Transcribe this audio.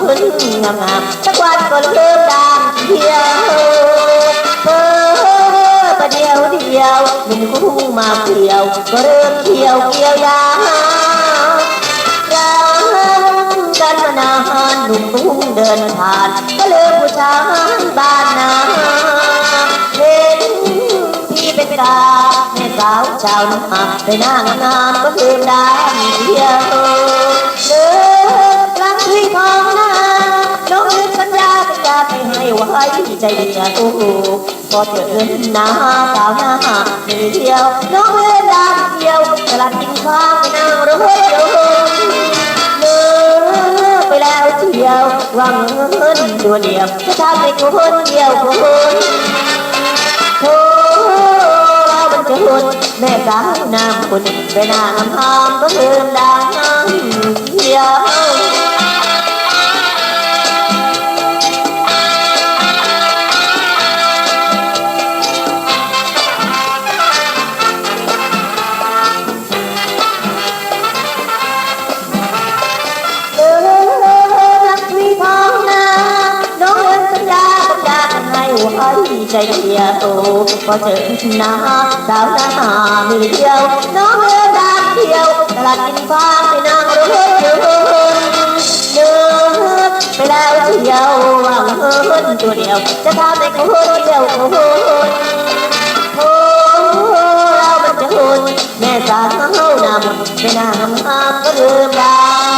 พื้นงามงาๆสักวันก็เริ่มดามเที่ยวเพอประเดียวเดียวหนุ่มคู่มาเกี่ยว ก็เริ่มเที่ยวเกี่ยวยาวรักกันมานานหนุ่มกุ้งเดินผ่าน ก็เลิกผู้ชายบ้านนาเห็นพี่เป็นตาแม่สาวชาวนาในหน้างามก็คือดานเดียว ใจเดียวพอเจอเงินหนาสาวหน้ามีเดียวน้องเล่นดาเดียวตลาดกินข้าวไปนั่งรถยนต์เลิกไปแล้วเที่ยวหวังเงินตัวเดียวจะทำให้คนเดียวคนโธ่เรามันจะหุ่นแม่สาวน้ำคุณไปนางหามก็เพิ่มดังเที่ยว ให้ใจเดียวโตพอเจอหน้าสาวหน้ามีเดียวน้องเอิญดาเดียวตลาดกินฟ้าไปนั่งรถยนต์เดินไปแล้วเที่ยวหวังเอิญตัวเดียว จะทำให้คนเดียวคนโอ้เรามันจะหุ่นแม่สาวนำไปนางงามก็ลืมไดา